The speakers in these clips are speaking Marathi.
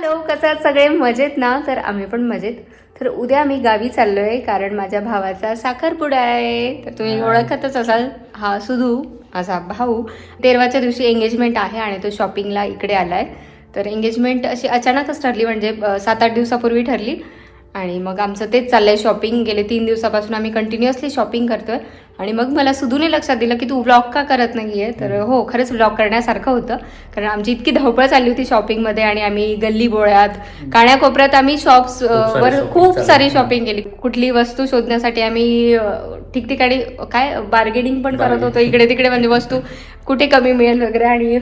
हॅलो कसं आहात सगळे मजेत ना तर आम्ही पण मजेत. तर उद्या आम्ही गावी चाललो आहे कारण माझ्या भावाचा साखरपुडा आहे. तर तुम्ही ओळखतच असाल हा सुधू असा भाऊ. तेरवाच्या दिवशी एंगेजमेंट आहे आणि तो शॉपिंगला इकडे आला आहे तर एंगेजमेंट अशी अचानकच ठरली म्हणजे सात आठ दिवसापूर्वी ठरली. आणि मग आमचं तेच चाललंय शॉपिंग गेले तीन दिवसापासून आम्ही कंटिन्युअसली शॉपिंग करतोय. आणि मग मला सुधूने लक्षात दिलं की तू व्लॉग का करत नाहीये? तर हो खरंच व्लॉग करण्यासारखं होतं. कारण आमची इतकी धावपळ चालली होती शॉपिंगमध्ये आणि आम्ही गल्ली बोळ्यात काण्याकोपऱ्यात आम्ही शॉप्स वर खूप सारी. शॉपिंग केली. कुठली वस्तू शोधण्यासाठी आम्ही ठिकठिकाणी काय बार्गेनिंग पण करत होतो. इकडे तिकडे म्हणजे वस्तू कुठे कमी मिळेल वगैरे. आणि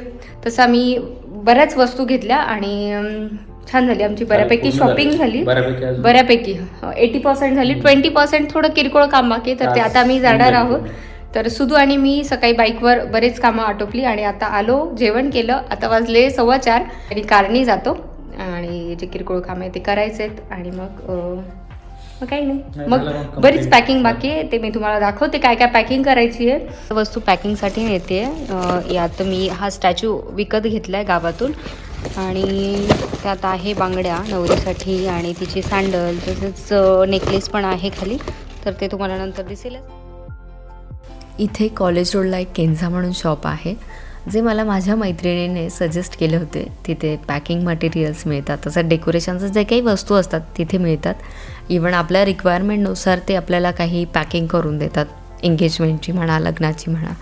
तसं आम्ही बऱ्याच वस्तू घेतल्या आणि छान झाली. आमची बऱ्यापैकी शॉपिंग झाली. बऱ्यापैकी एटी पर्सेंट झाली. ट्वेंटी पर्सेंट थोडं किरकोळ काम बाकी आहे, तर ते आता आम्ही जाणार आहोत. तर सुधू आणि मी सकाळी बाईकवर बरेच कामं आटोपली आणि आता आलो जेवण केलं. आता वाजले सव्वा चार आणि कारनी जातो. आणि जे किरकोळ काम आहे ते करायचे आहेत. आणि मग मग काही नाही. मग बरीच. पॅकिंग बाकी आहे ते मी तुम्हाला दाखवते काय काय पॅकिंग करायची आहे. वस्तू पॅकिंगसाठी नेते यात मी हा स्टॅच्यू विकत घेतलाय गावातून. आणि त्यात आहे बांगड्या नवरीसाठी आणि तिची सँडल तसेच नेकलेस पण आहे खाली. तर ते तुम्हाला नंतर दिसेलच. इथे कॉलेज रोडला एक केंझा म्हणून शॉप आहे. जे मला माझ्या मैत्रिणीने सजेस्ट केले होते तिथे पॅकिंग मटेरियल्स मिळतात. तसं डेकोरेशनचं जे काही वस्तू असतात तिथे मिळतात. इवन आपल्या रिक्वायरमेंटनुसार ते आपल्याला काही पॅकिंग करून देतात. एंगेजमेंटची म्हणा लग्नाची म्हणा.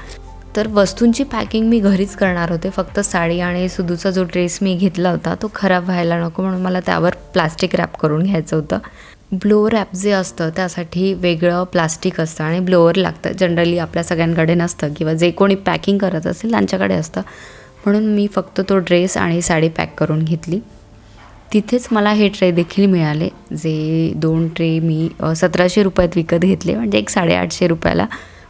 तर वस्तूंची पॅकिंग मी घरीच करणार होते. फक्त साडी आणि सुदूचा जो ड्रेस मी घेतला होता तो खराब व्हायला नको म्हणून मला त्यावर प्लास्टिक रॅप करून घ्यायचं होतं. ब्लोअर ॲप जे असतं त्यासाठी वेगळं प्लास्टिक असतं आणि ब्लोअर लागतं. जनरली आपल्या सगळ्यांकडे नसतं किंवा जे कोणी पॅकिंग करत असेल त्यांच्याकडे असतं. म्हणून मी फक्त तो ड्रेस आणि साडी पॅक करून घेतली. तिथेच मला हे ट्रे देखील मिळाले जे दोन ट्रे मी सतराशे रुपयात विकत घेतले. म्हणजे एक साडेआठशे रुपयाला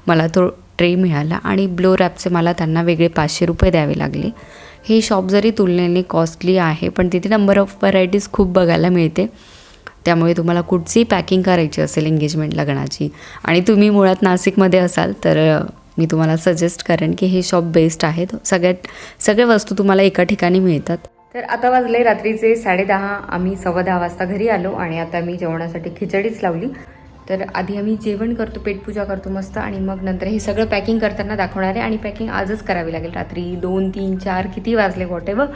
मला तो ट्रे मिळाला आणि ब्लो रॅपचे मला त्यांना वेगळे पाचशे रुपये द्यावे लागले. हे शॉप जरी तुलनेने कॉस्टली आहे पण तिथे नंबर ऑफ व्हरायटीज खूप बघायला मिळते. त्यामुळे तुम्हाला कुठचीही पॅकिंग करायची असेल एंगेजमेंट लग्नाची आणि तुम्ही मुळात नाशिकमध्ये असाल तर मी तुम्हाला सजेस्ट करेन की हे शॉप बेस्ट आहेत. सगळ्यात सगळ्या वस्तू तुम्हाला एका ठिकाणी मिळतात. तर आता वाजले रात्रीचे साडेदहा आम्ही सव्वा दहा वाजता घरी आलो आणि आता मी जेवणासाठी खिचडीच लावली. तर आधी आम्ही जेवण करतो पेटपूजा करतो मस्त आणि मग नंतर हे सगळं पॅकिंग करताना दाखवणार आहे आणि पॅकिंग आजच करावी लागेल. रात्री दोन तीन चार किती वाजले वॉट एव्हर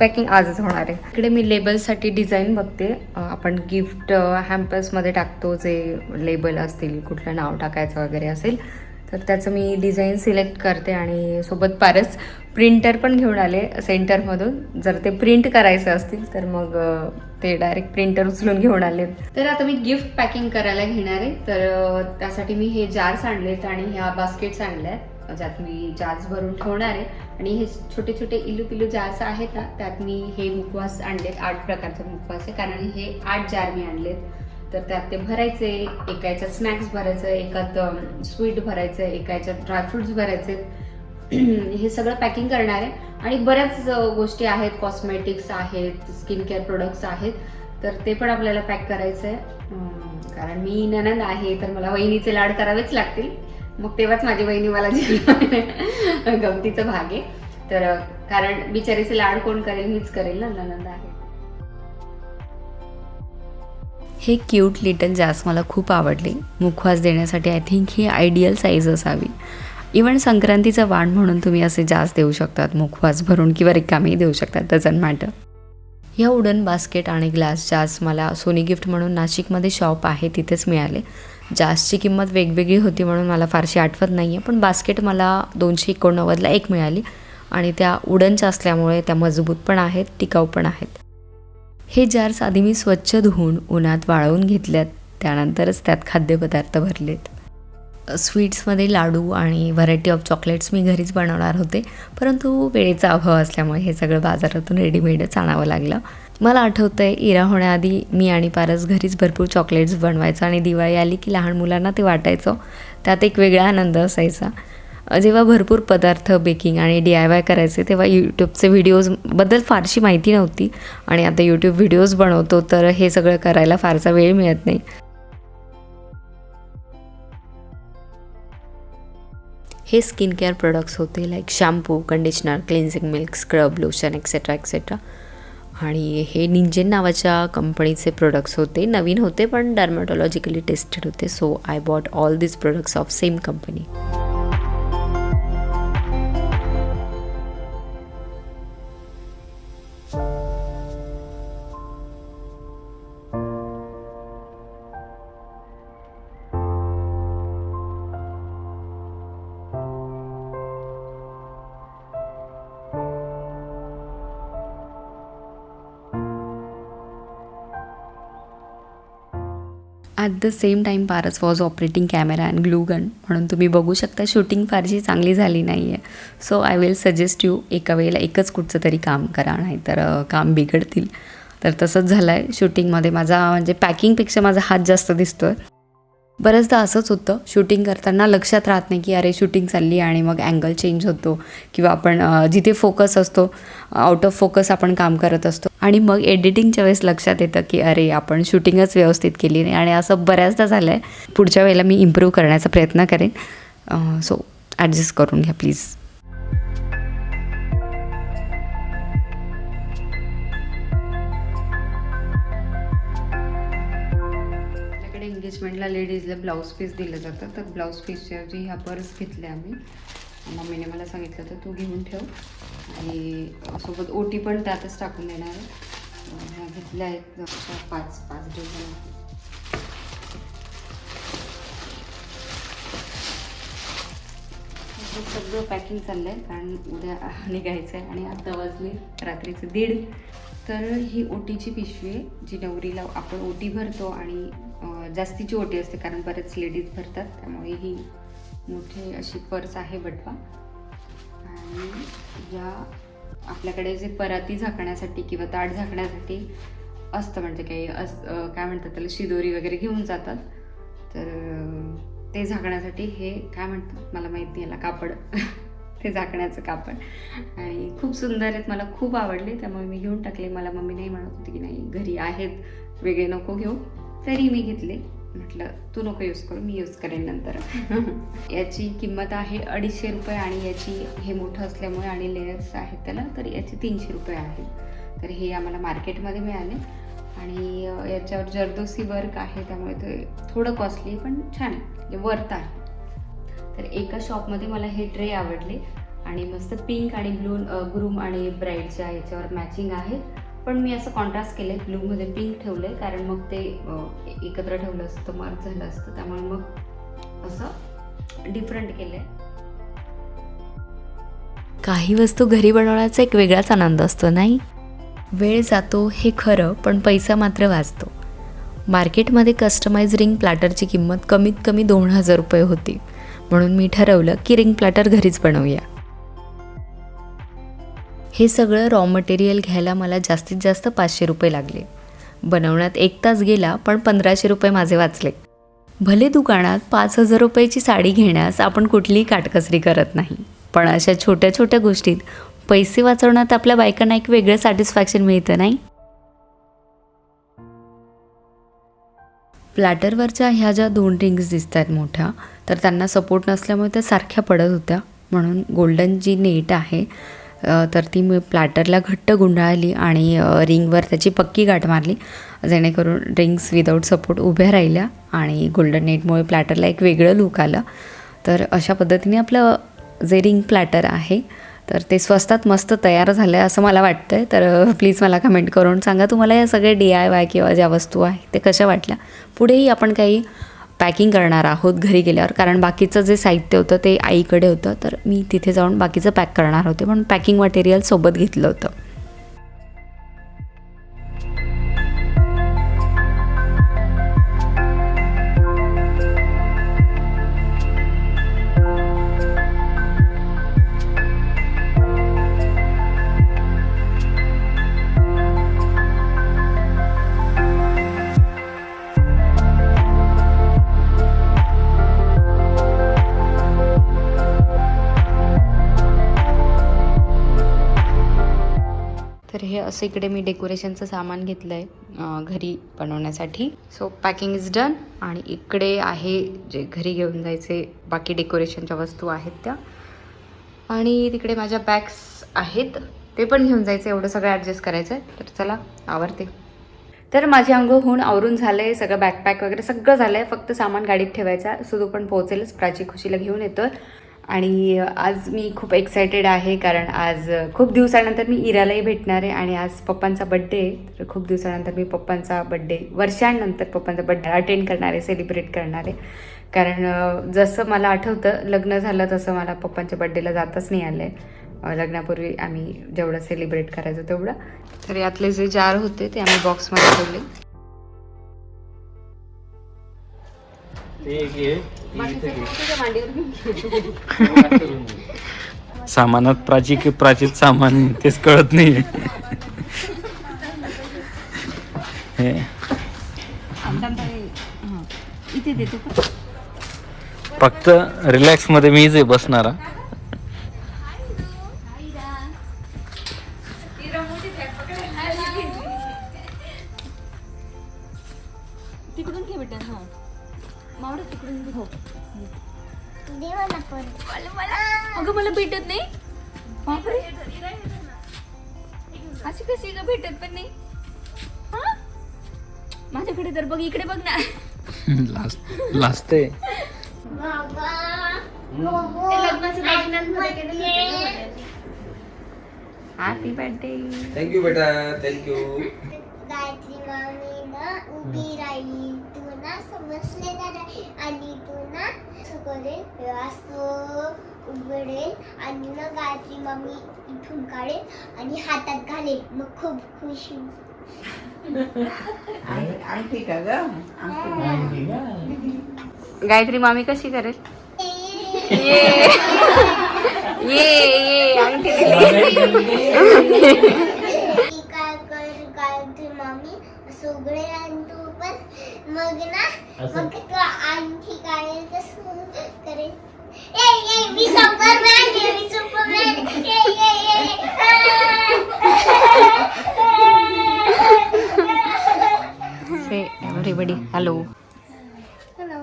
पॅकिंग आजच होणार आहे. इकडे मी लेबल्ससाठी डिझाईन बघते. आपण गिफ्ट हॅम्पर्समध्ये टाकतो जे लेबल असतील कुठलं नाव टाकायचं वगैरे असेल तर त्याचं मी डिझाईन सिलेक्ट करते आणि सोबत पारस प्रिंटर पण घेऊन आले सेंटरमधून जर ते प्रिंट करायचं असतील तर मग ते डायरेक्ट प्रिंटर उचलून घेऊन आले तर आता मी गिफ्ट पॅकिंग करायला घेणार आहे. तर त्यासाठी मी हे जार्स आणलेत आणि ह्या बास्केट्स आणल्या आहेत ज्यात मी जार्स भरून ठेवणार आहे. आणि हे छोटे छोटे इलू पिलू जार्स आहेत ना त्यात मी हे मुखवास आणलेत. आठ प्रकारचे मुखवास आहे. कारण हे आठ जार मी आणलेत. तर त्यात ते भरायचे एका याच्यात स्नॅक्स भरायचं एकात स्वीट भरायचं एका याच्यात ड्रायफ्रुट्स भरायचे हे सगळं पॅकिंग करणार आहे. आणि बऱ्याच गोष्टी आहेत. कॉस्मेटिक्स आहेत स्किन केअर प्रोडक्ट्स आहेत. तर ते पण आपल्याला पॅक करायचं आहे. कारण मी ननंद आहे तर मला वहिनीचे लाड करावेच लागतील. मग तेव्हाच माझी वहिनी मला जे गमतीचा भाग आहे. तर कारण बिचारीचे लाड कोण करेल मीच करेल ना. ननंद आहे. हे क्यूट लिटल जास मला खूप आवडले. मुखवास देण्यासाठी आय थिंक ही आयडियल साईज असावी इवन संक्रांतीचा वाण म्हणून तुम्ही असे जास देऊ शकतात मुखवास भरून किंवा रिकामी देऊ शकतात डझन मॅटर ह्या वुडन बास्केट आणि ग्लास जास मला सोनी गिफ्ट म्हणून नाशिकमध्ये शॉप आहे तिथेच मिळाले. जासची किंमत वेगवेगळी होती म्हणून मला फारशी आठवत नाही आहे पण बास्केट मला दोनशे एकोणनव्वदला एक मिळाली. आणि त्या वुडनच्या असल्यामुळे त्या मजबूत पण आहेत टिकाऊ पण आहेत. हे जार्स आधी मी स्वच्छ धुवून उन्हात वाळवून घेतल्यात त्यानंतरच त्यात खाद्यपदार्थ भरलेत. स्वीट्समध्ये लाडू आणि व्हरायटी ऑफ चॉकलेट्स मी घरीच बनवणार होते. परंतु वेळेचा अभाव असल्यामुळे हे सगळं बाजारातून रेडीमेडच आणावं लागलं. मला आठवतं आहे इरा होण्याआधी मी आणि पारस घरीच भरपूर चॉकलेट्स बनवायचो आणि दिवाळी आली की लहान मुलांना ते वाटायचं. त्यात एक वेगळा आनंद असायचा. जेव्हा भरपूर पदार्थ बेकिंग आणि डी आय वाय करायचे तेव्हा यूट्यूबचे व्हिडिओजबद्दल फारशी माहिती नव्हती. आणि आता यूट्यूब व्हिडिओज बनवतो तर हे सगळं करायला फारसा वेळ मिळत नाही. हे स्किन केअर प्रोडक्ट्स होते like shampoo conditioner cleansing milk scrub lotion etcetera etcetera आणि हे निंजेन नावाच्या कंपनीचे प्रोडक्ट्स होते. नवीन होते पण डर्मॅटॉलॉजिकली टेस्टेड होते. So I bought all this products of same company the same time Paras was operating camera and glue gun म्हणून तुम्ही बघू शकता शूटिंग फारशी चांगली झाली नाही आहे so I will suggest you एका वेळेला एकच कुठचं तरी काम करा नाहीतर काम बिघडतील. तर तसंच झालं आहे शूटिंगमध्ये माझा म्हणजे पॅकिंगपेक्षा माझा हात जास्त दिसतो आहे बऱ्याचदा असंच होतं. शूटिंग करताना लक्षात राहत नाही की अरे शूटिंग चालली आणि मग अँगल चेंज होतो किंवा आपण जिथे फोकस असतो आउट ऑफ फोकस आपण काम करत असतो. आणि मग एडिटिंगच्या वेळेस लक्षात येतं की अरे आपण शूटिंगच व्यवस्थित केली नाही. आणि असं बऱ्याचदा झालं आहे पुढच्या वेळेला मी इम्प्रूव्ह करण्याचा प्रयत्न करेन. सो ॲडजस्ट करून घ्या प्लीज एंगेजमेंटला लेडीजला ब्लाऊज पीस दिलं जातं. तर ब्लाऊज पीसच्या ऐवजी ह्या पर्स घेतल्या आम्ही. मम्मीने मला सांगितलं तर तू घेऊन ठेव. आणि सोबत ओटी पण त्यातच टाकून देणार आहे. ह्या घेतल्या आहेत जवळपास पाच पाच डझन हे सगळं पॅकिंग चाललं आहे कारण उद्या निघायचं आहे आणि आता वाजले रात्रीचं दीड. तर ही ओटीची पिशवी आहे जी नवरीला आपण ओटी भरतो आणि जास्तीची ओटी असते कारण बरेच लेडीज भरतात त्यामुळे ही मोठी अशी पर्स आहे बटवा. आणि या आपल्याकडे जे पराती झाकण्यासाठी किंवा ताट झाकण्यासाठी असतं म्हणजे काही अस काय म्हणतात त्याला शिदोरी वगैरे घेऊन जातात. तर ते झाकण्यासाठी हे काय म्हणतात मला माहीत नाही याला कापड. ते झाकण्याचं कापड. आणि खूप सुंदर आहेत मला खूप आवडले त्यामुळे मी घेऊन टाकले. मला मम्मी नाही म्हणत होती की नाही घरी आहेत वेगळे नको घेऊ. तरी मी घेतले. म्हटलं तू नको यूज करू मी यूज करेन नंतर. याची किंमत आहे अडीचशे रुपये आणि याची हे मोठं असल्यामुळे आणि लेयर्स आहेत त्याला तर याचे तीनशे रुपये आहेत तर हे आम्हाला मार्केटमध्ये मिळाले. आणि याच्यावर जर्दोसी वर्क आहे त्यामुळे ते थोडं कॉस्टली पण छान आहे. म्हणजे वर्थ आहे. तर एका शॉपमध्ये मला हे ट्रे आवडले. आणि मस्त पिंक आणि ब्लू ग्रूम आणि ब्राईडच्या याच्यावर मॅचिंग आहे. पण मी असं कॉन्ट्रास्ट केलं आहे ब्लूमध्ये पिंक ठेवलं आहे कारण मग ते एकत्र ठेवलं असतं मार्क झालं असतं. त्यामुळे मग असं डिफरंट केलं आहे काही वस्तू घरी बनवण्याचा एक वेगळाच आनंद असतो नाही? वेळ जातो हे खरं पण पैसा मात्र वाचतो. मार्केटमध्ये कस्टमाइज रिंग प्लॅटरची किंमत कमीत कमी दोन हजार रुपये होती. म्हणून मी ठरवलं की रिंग प्लॅटर घरीच बनवूया. हे सगळं रॉ मटेरियल घ्यायला मला जास्तीत जास्त पाचशे रुपये लागले. बनवण्यात एक तास गेला पण पंधराशे रुपये माझे वाचले. भले दुकानात पाच हजार रुपयाची साडी घेण्यास आपण कुठलीही काटकसरी करत नाही पण अशा छोट्या छोट्या गोष्टीत पैसे वाचवण्यात आपल्या बायकांना एक वेगळं सॅटिस्फॅक्शन मिळतं नाही? प्लॅटरवरच्या ह्या ज्या दोन रिंग्स दिसत आहेत मोठ्या तर त्यांना सपोर्ट नसल्यामुळे त्या सारख्या पडत होत्या. म्हणून गोल्डन जी नेट आहे तर ती मी प्लॅटरला घट्ट गुंडाळली आणि रिंगवर त्याची पक्की गाठ मारली. जेणेकरून रिंग्स विदाऊट सपोर्ट उभ्या राहिल्या आणि गोल्डन नेटमुळे प्लॅटरला एक वेगळं लुक आलं. तर अशा पद्धतीने आपलं जे रिंग प्लॅटर आहे तर ते स्वस्तात मस्त तयार झालं आहे असं मला वाटतं आहे तर प्लीज मला कमेंट करून सांगा तुम्हाला या सगळे डी आय वाय किंवा ज्या वस्तू आहे ते कशा वाटल्या? पुढेही आपण काही पॅकिंग करणार आहोत घरी गेल्यावर. कारण बाकीचं जे साहित्य होतं ते आईकडे होतं. तर मी तिथे जाऊन बाकीचं पॅक करणार होते. म्हणून पॅकिंग मटेरियल सोबत घेतलं होतं. असं इकडे मी डेकोरेशनचं सामान घेतलं आहे घरी बनवण्यासाठी. सो पॅकिंग इज डन आणि इकडे आहे जे घरी घेऊन जायचे बाकी डेकोरेशनच्या वस्तू आहेत त्या. आणि तिकडे माझ्या बॅग्स आहेत. ते पण घेऊन जायचं एवढं सगळं ॲडजस्ट करायचं आहे तर चला आवरते. तर माझी अंघोळ होऊन आवरून झालं आहे सगळं बॅकपॅक वगैरे सगळं झालं आहे फक्त सामान गाडीत ठेवायचा सुदू पण पोहोचेलच. प्राची खुशीला घेऊन येतो आणि आज मी खूप एक्सायटेड आहे कारण आज खूप दिवसानंतर मी इरालाही भेटणार आहे आणि आज पप्पांचा बड्डे आहे. तर खूप दिवसानंतर मी पप्पांचा बड्डे वर्षांनंतर पप्पांचा बड्डे अटेंड करणार आहे सेलिब्रेट करणार आहे. कारण जसं मला आठवतं लग्न झालं तसं मला पप्पांच्या बड्डेला जाताच नाही आलं आहे लग्नापूर्वी आम्ही जेवढं सेलिब्रेट करायचो तेवढं. तर यातले जे जार होते ते आम्ही बॉक्समध्ये ठेवले. सामानात प्राची प्राचीत सामान तेच कळत नाही हे. इथे देतो का फक्त रिलॅक्समध्ये मीच आहे बसणारा. माझ्याकडे तर बघ इकडे बघ ना. लास्ट लास्ट आहे. हॅपी बर्थडे थँक्यू बेटा. थँक्यू गायत्री मामीनं उभी राहिली. तू ना समजले ना रे? आणि तू ना सगळे उघडेल. आणि ना गायत्री मामी इथून काढेल आणि हातात घालेल. मग खूप खुश होईल. आणखी का ग? गायत्री मामी कशी करेल? ये. ये. ये. ती काय कर गायत्री मामी उघडेल आणि तू पण मग ना मग तू आणखी. काढेल तसं करेल ए ए मी सुपरमॅन आहे मी सुपरमॅन ए ए say everybody. Hello. Hello.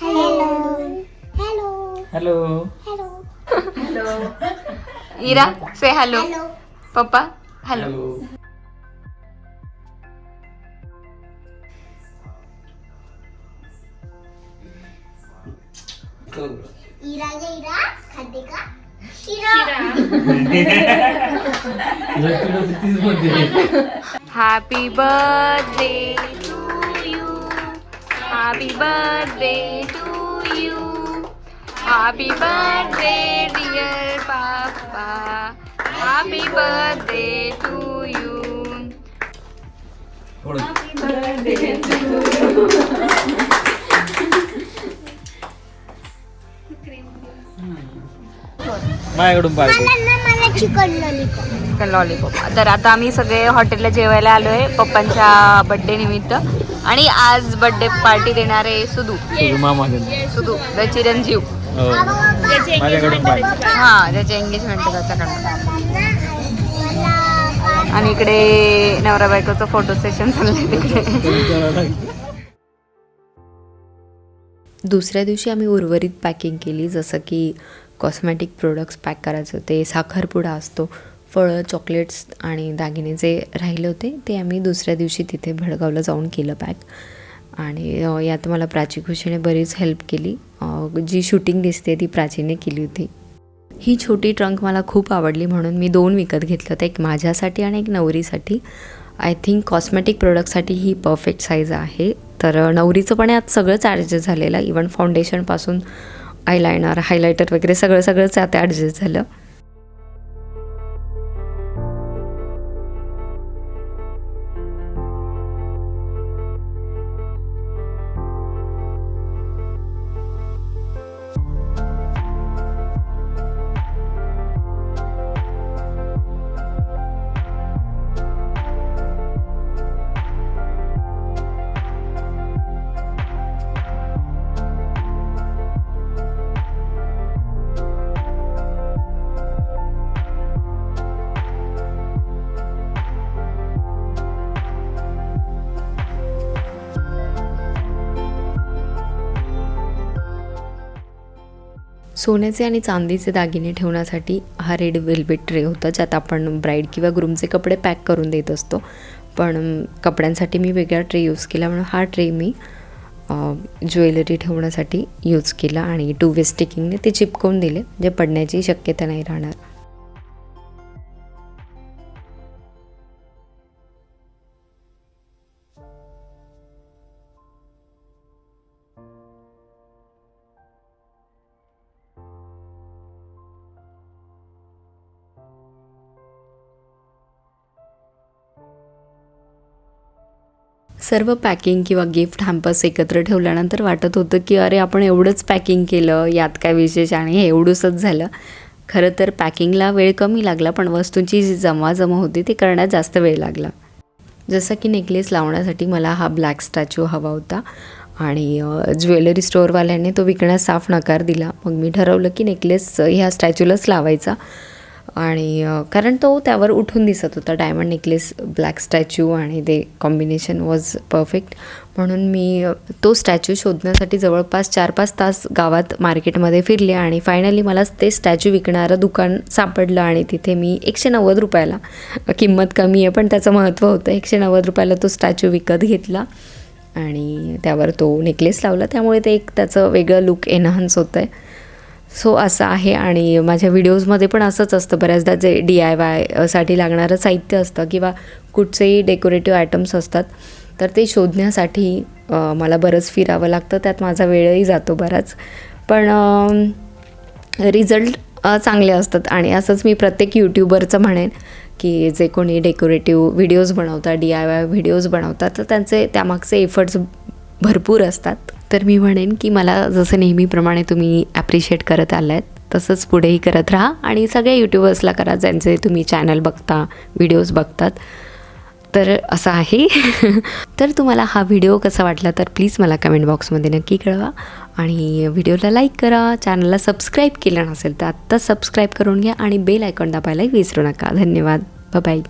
Hello. Hello. Hello. Hello. Hello. Ira, say hello. Hello. Papa, hello. hello. Ira, Ira. Happy birthday to you happy birthday to you happy birthday dear papa happy birthday to माझ्याकडून पाहिजे. मला मला चिकन लॉलीपॉप चिकन लॉलीपॉप तर आता आम्ही सगळे हॉटेलला जेवायला आलो आहे पप्पांच्या बड्डे निमित्त. आणि आज बड्डे पार्टी देणारे सुदू. मामा सुदू द चिरंजीव. हो. माझ्याकडून पाहिजे. हा त्याचे एंगेजमेंट त्याच्याकडनं. आणि इकडे नवरा बायकोचं फोटो सेशन चाललंय तिकडे. दुसऱ्या दिवशी आम्ही उर्वरित पॅकिंग केली जसं की कॉस्मॅटिक प्रोडक्ट्स पॅक करायचे होते साखरपुडा असतो फळं चॉकलेट्स आणि दागिने जे राहिले होते ते आम्ही दुसऱ्या दिवशी तिथे भडगावला जाऊन केलं पॅक आणि यात मला प्राची खुशीने बरीच हेल्प केली. जी शूटिंग दिसते ती प्राचीने केली होती. ही छोटी ट्रंक मला खूप आवडली म्हणून मी दोन विकत घेतलं होतं एक माझ्यासाठी आणि एक नवरीसाठी. आय थिंक कॉस्मेटिक प्रोडक्टसाठी ही परफेक्ट साईज आहे. तर नवरीचं पण यात सगळंच चार्जेस झालेलं इवन फाउंडेशनपासून आयलायनर हायलायटर वगैरे सगळं सगळंच आता ॲडजस्ट झालं. सोन्याचे आणि चांदीचे दागिने ठेवण्यासाठी हा रेड वेल्वेट ट्रे होता ज्यात आपण ब्राईड किंवा ग्रूमचे कपडे पॅक करून देत असतो. पण कपड्यांसाठी मी वेगळा ट्रे यूज केला म्हणून हा ट्रे मी ज्वेलरी ठेवण्यासाठी यूज केला आणि टू वे स्टिकिंगने ते चिपकवून दिले जे पडण्याची शक्यता नाही राहणार. सर्व पॅकिंग किंवा गिफ्ट हॅम्पर्स एकत्र ठेवल्यानंतर वाटत होतं की अरे आपण एवढंच पॅकिंग केलं यात काय विशेष आणि हे एवढंसच झालं. खरं तर पॅकिंगला वेळ कमी लागला पण वस्तूंची जी जमा होती ती करण्यात जास्त वेळ लागला. जसं की नेकलेस लावण्यासाठी मला हा ब्लॅक स्टॅच्यू हवा होता आणि ज्वेलरी स्टोअरवाल्याने तो विकण्यास साफ नकार दिला. मग मी ठरवलं की नेकलेस ह्या स्टॅच्यूलाच लावायचा. आणि कारण तो त्यावर उठून दिसत होता. डायमंड नेकलेस ब्लॅक स्टॅच्यू आणि ते कॉम्बिनेशन वॉज परफेक्ट म्हणून मी तो स्टॅच्यू शोधण्यासाठी जवळपास चार पाच तास गावात मार्केटमध्ये फिरले आणि फायनली मला ते स्टॅच्यू विकणारं दुकान सापडलं आणि तिथे मी एकशे नव्वद रुपयाला किंमत कमी आहे पण त्याचं महत्त्व होतं. एकशे नव्वद रुपयाला तो स्टॅच्यू विकत घेतला आणि त्यावर तो नेकलेस लावला. त्यामुळे ते एक त्याचं वेगळं लुक एनहान्स होतं आहे सो असं आहे आणि माझ्या व्हिडिओजमध्ये पण असंच असतं बऱ्याचदा जे डी आय वायसाठी लागणारं साहित्य असतं किंवा कुठचेही डेकोरेटिव्ह आयटम्स असतात तर ते शोधण्यासाठी मला बरंच फिरावं लागतं त्यात माझा वेळही जातो बराच. पण रिझल्ट चांगले असतात आणि असंच मी प्रत्येक यूट्यूबरचं म्हणेन की जे कोणी डेकोरेटिव्ह व्हिडिओज बनवतात डी आय वाय व्हिडिओज बनवतात तर त्यांचे त्यामागचे एफर्ट्स भरपूर असतात. तर मी म्हणेन की मला जसं नेहमीप्रमाणे तुम्ही ॲप्रिशिएट करत आलात तसंच पुढेही करत राहा आणि सगळ्या यूट्यूबर्सला करा ज्यांचे तुम्ही चॅनल बघता व्हिडिओज बघतात. तर असं आहे. तर तुम्हाला हा व्हिडिओ कसा वाटला तर प्लीज मला कमेंट बॉक्समध्ये नक्की कळवा. आणि व्हिडिओला लाईक करा चॅनलला सबस्क्राईब केलं नसेल तर आत्ता सबस्क्राईब करून घ्या आणि बेल आयकॉन दाबायलाही विसरू नका. धन्यवाद. बाय